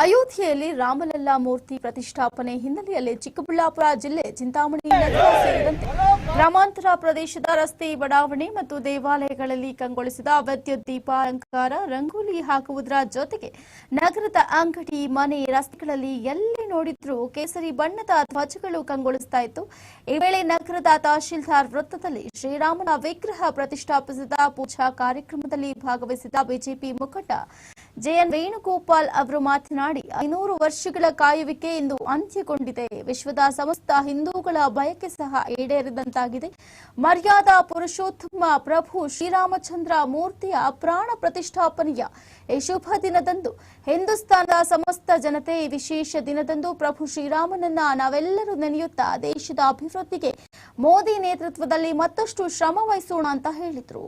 ಅಯೋಧ್ಯೆಯಲ್ಲಿ ರಾಮಲಲ್ಲಾ ಮೂರ್ತಿ ಪ್ರತಿಷ್ಠಾಪನೆ ಹಿನ್ನೆಲೆಯಲ್ಲಿ ಚಿಕ್ಕಬಳ್ಳಾಪುರ ಜಿಲ್ಲೆ ಚಿಂತಾಮಣಿ ನಗರ ಸೇರಿದಂತೆ ಗ್ರಾಮಾಂತರ ಪ್ರದೇಶದ ರಸ್ತೆ ಬಡಾವಣೆ ಮತ್ತು ದೇವಾಲಯಗಳಲ್ಲಿ ಕಂಗೊಳಿಸಿದ ವಿದ್ಯುತ್ ದೀಪಾಲಂಕಾರ, ರಂಗೋಲಿ ಹಾಕುವುದರ ಜೊತೆಗೆ ನಗರದ ಅಂಗಡಿ, ಮನೆ, ರಸ್ತೆಗಳಲ್ಲಿ ಎಲ್ಲಿ ನೋಡಿದ್ರೂ ಕೇಸರಿ ಬಣ್ಣದ ಧ್ವಜಗಳು ಕಂಗೊಳಿಸ್ತಾ ಇತ್ತು. ಈ ವೇಳೆ ನಗರದ ತಹಶೀಲ್ದಾರ್ ವೃತ್ತದಲ್ಲಿ ಶ್ರೀರಾಮನ ವಿಗ್ರಹ ಪ್ರತಿಷ್ಠಾಪಿಸಿದ ಪೂಜಾ ಕಾರ್ಯಕ್ರಮದಲ್ಲಿ ಭಾಗವಹಿಸಿದ ಬಿಜೆಪಿ ಮುಖಂಡ ಜೆಎನ್ ವೇಣುಗೋಪಾಲ್ ಅವರು ಮಾತನಾಡಿ ಐನೂರು ವರ್ಷಗಳ ಕಾಯುವಿಕೆ ಇಂದು ಅಂತ್ಯಗೊಂಡಿದೆ ವಿಶ್ವದ ಸಮಸ್ತ ಹಿಂದೂಗಳ ಬಯಕೆ ಸಹ ಈಡೇರಿದಂತಾಗಿದೆ ಮರ್ಯಾದಾ ಪುರುಷೋತ್ತಮ ಪ್ರಭು ಶ್ರೀರಾಮಚಂದ್ರ ಮೂರ್ತಿಯ ಪ್ರಾಣ ಪ್ರತಿಷ್ಠಾಪನೆಯ ಈ ಶುಭ ದಿನದಂದು ಹಿಂದೂಸ್ತಾನದ ಸಮಸ್ತ ಜನತೆ ಈ ವಿಶೇಷ ದಿನದಂದು ಪ್ರಭು ಶ್ರೀರಾಮನನ್ನ ನಾವೆಲ್ಲರೂ ನೆನೆಯುತ್ತಾ ದೇಶದ ಅಭಿವೃದ್ಧಿಗೆ ಮೋದಿ ನೇತೃತ್ವದಲ್ಲಿ ಮತ್ತಷ್ಟು ಶ್ರಮ ವಹಿಸೋಣ ಅಂತ ಹೇಳಿದ್ರು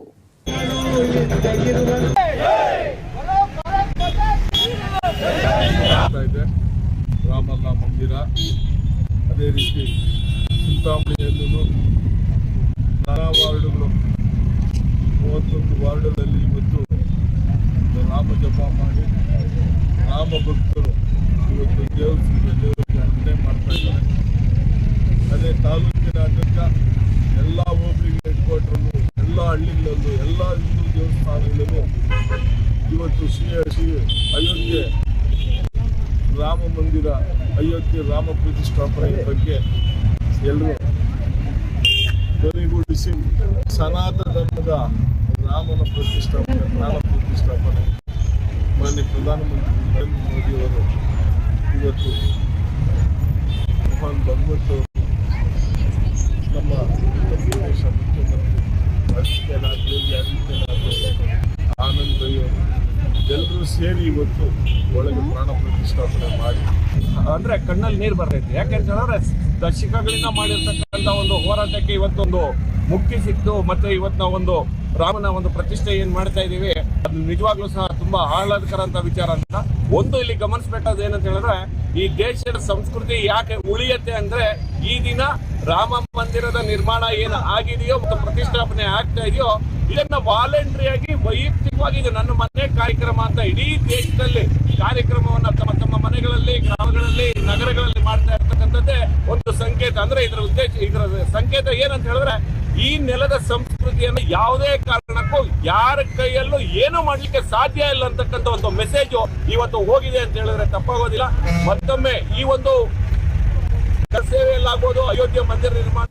ಇದೆ ರಾಮಲ್ಲ ಮಂದಿರ. ಅದೇ ರೀತಿ ಚಿಂತಾಮಣಿಯಲ್ಲೂ ನಾನಾ ವಾರ್ಡುಗಳು, ಮೂವತ್ತೊಂದು ವಾರ್ಡುಗಳಲ್ಲಿ ಇವತ್ತು ರಾಮ ಜಪ ಮಾಡಿ ರಾಮ ಭಕ್ತರು ಇವತ್ತು ದೇವಸ್ಥಾನ ದೇವರಿಗೆ ಅರ್ಪಣೆ ಮಾಡ್ತಾ ಇದ್ದಾರೆ. ಅದೇ ತಾಲೂಕಿನಾದ್ಯಂತ ಎಲ್ಲ ಹೋಬಳಿ ಹೆಡ್ ಕ್ವಾರ್ಟರ್ಲು ಎಲ್ಲ ಹಳ್ಳಿಗಳಲ್ಲೂ, ಎಲ್ಲ ಹಿಂದೂ ದೇವಸ್ಥಾನಗಳಲ್ಲೂ ಇವತ್ತು ಶ್ರೀ ಶ್ರೀ ಅಯೋಧ್ಯೆ, ರಾಮ ಮಂದಿರ, ಅಯೋಧ್ಯೆ ರಾಮ ಪ್ರತಿಷ್ಠಾಪನೆಯ ಬಗ್ಗೆ ಎಲ್ಲರೂ ಧ್ವನಿಗೂಡಿಸಿ ಸನಾತನ ಧರ್ಮದ ರಾಮನ ಪ್ರತಿಷ್ಠಾಪನೆ, ರಾಮ ಪ್ರತಿಷ್ಠಾಪನೆ ಮಾನ್ಯ ಪ್ರಧಾನಮಂತ್ರಿ ನರೇಂದ್ರ ಮೋದಿಯವರು ಇವತ್ತು ಸೇರಿ ಇವತ್ತು ಒಳಗೆ ಪ್ರಾಣ ಪ್ರತಿಷ್ಠಾಪನೆ ಮಾಡಿ. ಅಂದ್ರೆ ಕಣ್ಣಲ್ಲಿ ನೀರು ಬರ್ತೈತೆ. ಯಾಕೆಂತ ಹೇಳಿದ್ರೆ ದಶಕಗಳಿಂದ ಮಾಡಿರ್ತಕ್ಕಂಥ ಒಂದು ಹೋರಾಟಕ್ಕೆ ಇವತ್ತೊಂದು ಮುಕ್ತಿ ಸಿಕ್ತು. ಮತ್ತೆ ಇವತ್ತು ನಾವು ಒಂದು ರಾಮನ ಒಂದು ಪ್ರತಿಷ್ಠೆ ಏನ್ ಮಾಡ್ತಾ ಇದೀವಿ ಅದು ನಿಜವಾಗ್ಲೂ ಸಹ ತುಂಬಾ ಆಹ್ಲಾದಕರ ಅಂತ ವಿಚಾರ ಅಂತ. ಒಂದು ಇಲ್ಲಿ ಗಮನಿಸಬೇಕಾದ ಏನಂತ ಹೇಳಿದ್ರೆ ಈ ದೇಶದ ಸಂಸ್ಕೃತಿ ಯಾಕೆ ಉಳಿಯತ್ತೆ ಅಂದ್ರೆ ಈ ದಿನ ರಾಮ ಮಂದಿರದ ನಿರ್ಮಾಣ ಏನು ಆಗಿದೆಯೋ ಮತ್ತು ಪ್ರತಿಷ್ಠಾಪನೆ ಆಗ್ತಾ ಇದೆಯೋ ಇದನ್ನ ವಾಲಂಟ್ರಿಯಾಗಿ ವೈಯಕ್ತಿಕವಾಗಿ ಇದು ನನ್ನ ಮನೆ ಕಾರ್ಯಕ್ರಮ ಅಂತ ಇಡೀ ದೇಶದಲ್ಲಿ ಕಾರ್ಯಕ್ರಮವನ್ನ ತಮ್ಮ ತಮ್ಮ ಮನೆಗಳಲ್ಲಿ, ಗ್ರಾಮಗಳಲ್ಲಿ, ನಗರಗಳಲ್ಲಿ ಮಾಡ್ತಾ ಇರ್ತಕ್ಕಂಥದ್ದೇ ಒಂದು ಸಂಕೇತ. ಅಂದ್ರೆ ಇದರ ಉದ್ದೇಶ, ಇದರ ಸಂಕೇತ ಏನಂತ ಹೇಳಿದ್ರೆ ಈ ನೆಲದ ಸಂಸ್ಕೃತಿಯನ್ನ ಯಾವುದೇ ಕಾರಣಕ್ಕೂ ಯಾರ ಕೈಯಲ್ಲೂ ಏನು ಮಾಡ್ಲಿಕ್ಕೆ ಸಾಧ್ಯ ಇಲ್ಲ ಅಂತಕ್ಕಂಥ ಒಂದು ಮೆಸೇಜ್ ಇವತ್ತು ಹೋಗಿದೆ ಅಂತ ಹೇಳಿದ್ರೆ ತಪ್ಪಾಗೋದಿಲ್ಲ. ಮತ್ತೊಮ್ಮೆ ಈ ಒಂದು ಸೇವೆಯಲ್ಲಾಗ್ಬೋದು ಅಯೋಧ್ಯೆ ಮಂದಿರ ನಿರ್ಮಾಣ